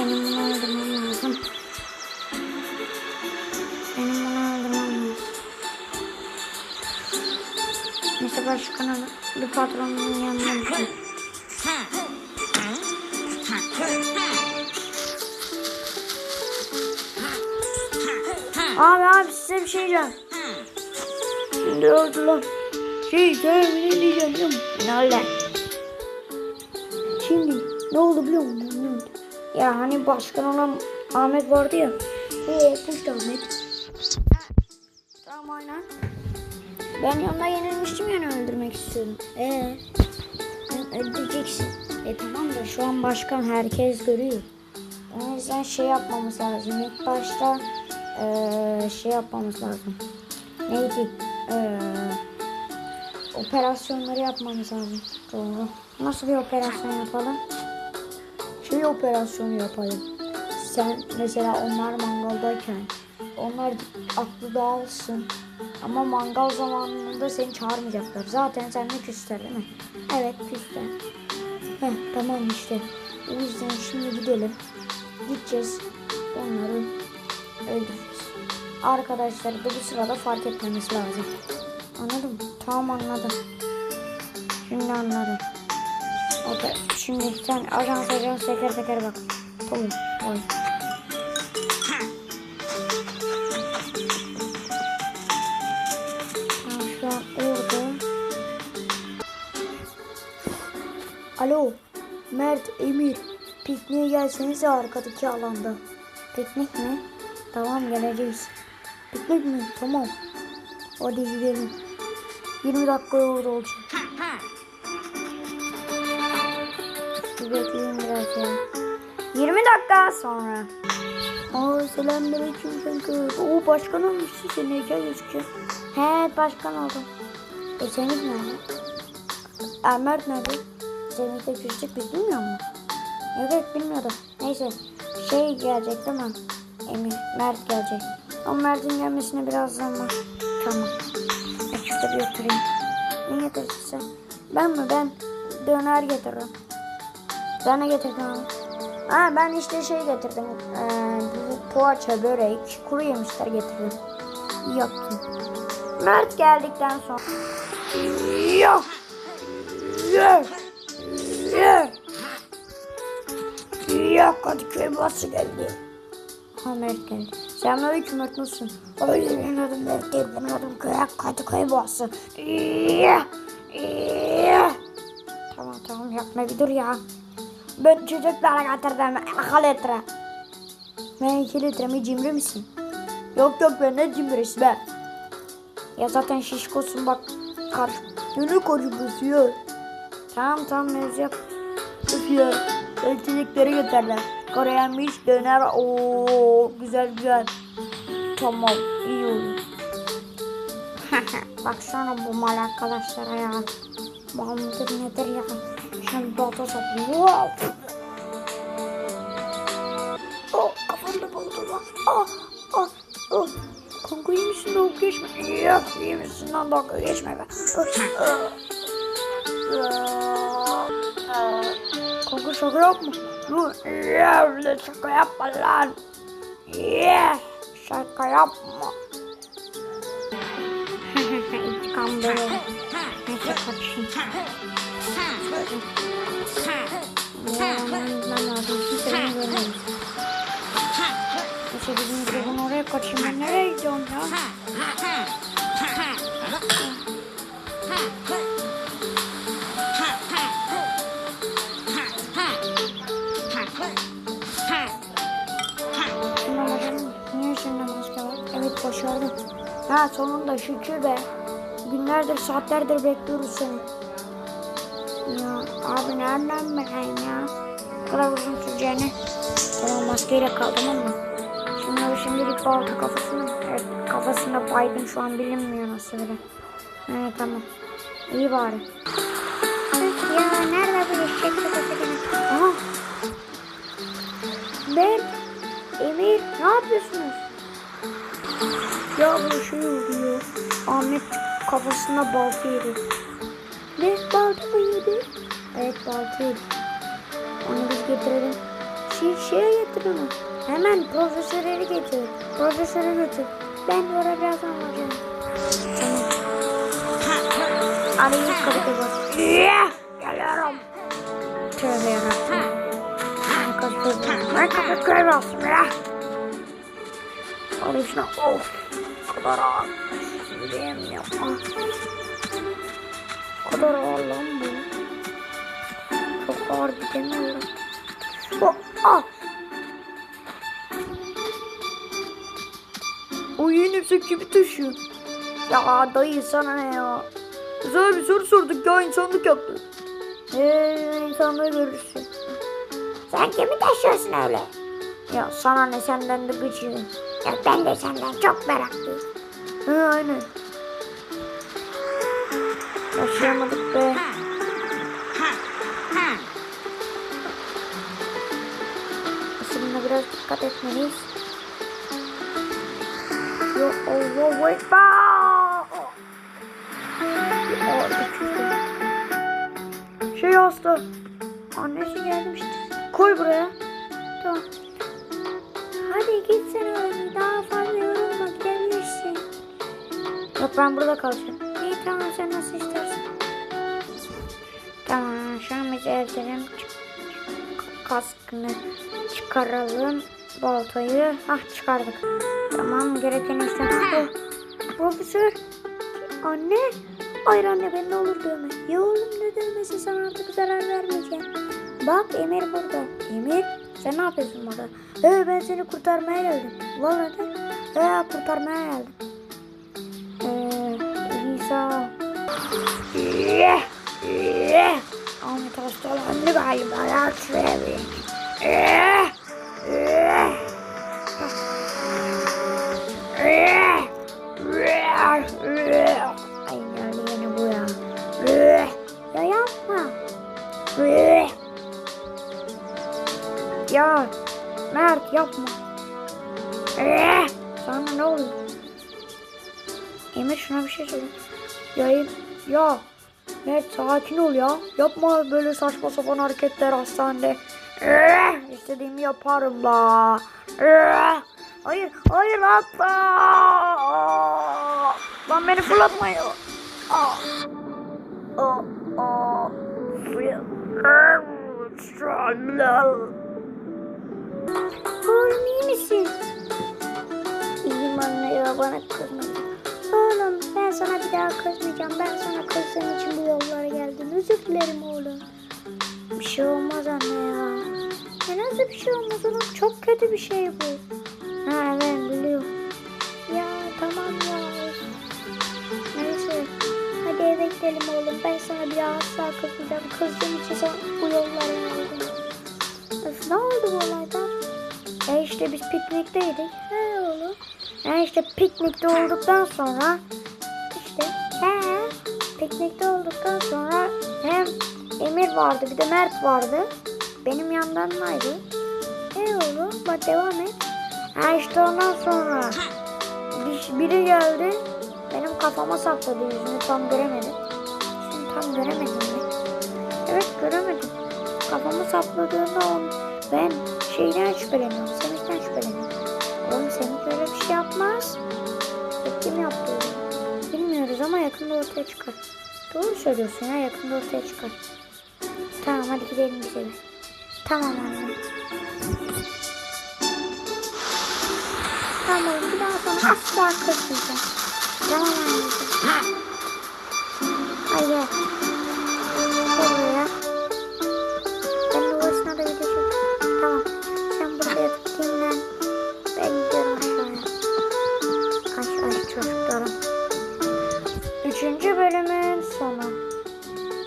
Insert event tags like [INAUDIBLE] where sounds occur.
Benim bunu öldürmem lazım. Benim bunu öldürmem lazım. Neyse başkanım bir patronun yanına gideyim. Abi abi size bir şey diyeceğim. Şimdi oldu lan. Şey ne diyeceğim? Ne oldu? Şimdi ne oldu biliyor musun? Ya hani başkan olan Ahmet vardı ya. Eee Puş Ahmet. Tamam aynen. Ben yanına yenilmiştim yani öldürmek istiyordum. Eee? Öldüreceksin. E tamam da şu an başkan herkes görüyor. O yüzden şey yapmamız lazım. İlk başta eee, şey yapmamız lazım. Neydi? Eee, operasyonları yapmamız lazım. Doğru. Nasıl bir operasyon yapalım? Şey operasyonu yapalım. Sen mesela onlar mangaldayken onlar aklı dağılsın. Ama mangal zamanında seni çağırmayacaklar. Zaten seninle küsler değil mi? Evet küsler. Heh, tamam işte. O yüzden şimdi gidelim. Gideceğiz. Onları öldüreceğiz. Arkadaşlar da bu sırada fark etmemiz lazım. Anladın mı? Tamam anladım. Şimdi anladım. Okey. Şimdi sen ajans ajans teker teker bak. Oy. Tamam, şu. Alo. Mert, Emir. Pikniğe gelsenize arkadaki alanda. Piknik mi? Tamam geleceğiz. Piknik mi? Tamam. Hadi gidelim. 20 dakika orada olacak. Bekleyin biraz ya. 20 dakika sonra. Aa selamünaleyküm kanka. Oo başkan olmuşsun senin heykel gözüküyor. He başkan oldum. E Semih nerede? Mert nerede? Semih de küçük biz bilmiyor mu? Evet bilmiyordum. Neyse şey gelecek değil mi? Emir, Mert gelecek. Ama Mert'in gelmesine biraz zaman. Tamam. E şurada bir oturayım. Ne getirdin sen? Ben mi? Ben döner getiririm. Sen ne getirdin abi? Ben işte şey getirdim. Ee, poğaça, börek, kuru yemişler getirdim. İyi yaptın. Mert geldikten sonra. Yok. Yok. Yok. Yok Kadıköy bası geldi. Ha Mert geldi. Selamünaleyküm Mert nasılsın? Hayır benim adım Mert değil. Benim adım Kıyak Kadıköy bası. Yok. Yok. Tamam tamam yapma bir dur ya. Ben çocuklara getirdim akıl litre. Ben iki litre mi cimri misin? Yok yok ben ne cimrisi be. Ya zaten şişkosun bak. Karşı. Gönül kocu bozuyor. Tamam tamam mevzu yok. Öf ya. Ben çocukları götürler. Koreyenmiş döner. Oo güzel güzel. Tamam iyi olur. [LAUGHS] Baksana bu mal arkadaşlara ya. Mal mıdır nedir ya? Şimdi data satayım. Wow. Oh kafamda buldu lan. Ah ah ah. Kanka iyi misin dalga geçme. Yok iyi misin lan dalga geçme be. Kanka şaka yapma. Ya öyle şaka yapma lan. Yeah. Şaka yapma. [LAUGHS] İntikam böyle. Neyse kaçayım. Neyse bizim grubun oraya kaçayım. Ben nereye gidiyorum ya? Evet başardım. Ha sonunda şükür be. Günlerdir saatlerdir bekliyoruz seni. Abi nereden bileyim ya? Bu kadar uzun süreceğini. Tamam maskeyle kaldım ama. Şimdi o şimdilik balta kafasını, evet, kafasında baygın şu an bilinmiyor nasıl bile. Evet tamam. İyi bari. Ya nerede bu eşek gene? Aha. Ben, Emir ne yapıyorsunuz? Ya bu şey oluyor. Ahmet kafasına balta yedi. Ne balta mı yedi? Evet balta yedi. Onu biz getirelim. şey, getir onu. Hemen profesörleri getir. Profesöre götür. Ben de oraya birazdan varacağım. Tamam. Arayı bas. Geliyorum. Tövbe yarabbim. Kapıda Ben kapıda bastım ya. Alayım şuna. Of. Kadar ağır. Yürüyemiyorum. O kadar ağır lan bu. Çok ağır gidemiyorum. Oh, ah. O yeni sen kimi taşıyor? Ya dayı sana ne ya? Güzel bir soru sorduk ya insanlık yaptı. Eee insanlığı görürsün. Sen kimi taşıyorsun öyle? Ya sana ne senden de gıcığım. Ya ben de senden çok meraklıyım. He aynen. Taşıyamadık be. Dikkat etmeliyiz. Yo, oh, oh, wait! Şey hasta. Annesi gelmişti. Koy buraya. Tamam. Hadi git sen öyle. Daha fazla yorulma. Gidebilirsin. Yok ben burada kalacağım. İyi tamam sen nasıl istersen. Tamam şu an biz eldirim kaskını çıkaralım. Baltayı ah çıkardık. Tamam gereken işlem. Oh, Profesör. Anne. Hayır anne ben ne olur dövme. Ya oğlum ne dövmesi sana artık zarar vermeyeceğim. Bak Emir burada. Emir sen ne yapıyorsun burada? Ee, ben seni kurtarmaya geldim. Lan hadi. Ee, kurtarmaya geldim. Ee, İsa. Yeah, yeah. Ahmet hastalandı galiba. Ya şuraya bir. Yeah, Yapma. Yeah. Sana ne oluyor? Emir şuna bir şey söyle. Ya, ya Mert sakin ol ya. Yapma böyle saçma sapan hareketler hastanede. Eh, İstediğimi yaparım la. Eh, Hayır, hayır atla. Lan beni fırlatmayın. Ah. Ah, ah. Suya. Oğlum iyi misin? İyiyim anne ya bana kızma. Oğlum ben sana bir daha kızmayacağım. Ben sana kızdığım için bu yollara geldim. Özür dilerim oğlum. Bir şey olmaz anne ya. Ya nasıl bir şey olmaz oğlum? Çok kötü bir şey bu. Ha evet biliyorum. Ya tamam ya. Neyse. Hadi eve gidelim oğlum. Ben sana bir daha asla kızmayacağım. Kızdığım için sana bu yollara geldim. İşte biz piknikteydik. He oğlum. E işte piknikte olduktan sonra işte he piknikte olduktan sonra hem Emir vardı bir de Mert vardı. Benim yanımdaydı. E oğlum bak devam et. Ha işte ondan sonra bir, biri geldi. Benim kafama sapladı yüzünü tam göremedim. Şimdi tam göremedim mi? Evet göremedim. Kafamı sapladığında on, ben şeyden şüpheleniyorum. Semih'ten Kim yaptı? Bilmiyoruz ama yakında ortaya çıkar. Doğru söylüyorsun ya yakında ortaya çıkar. Tamam hadi gidelim gidelim. Tamam anne. Tamam bir daha sana asla kırmayacağım. Tamam anneciğim.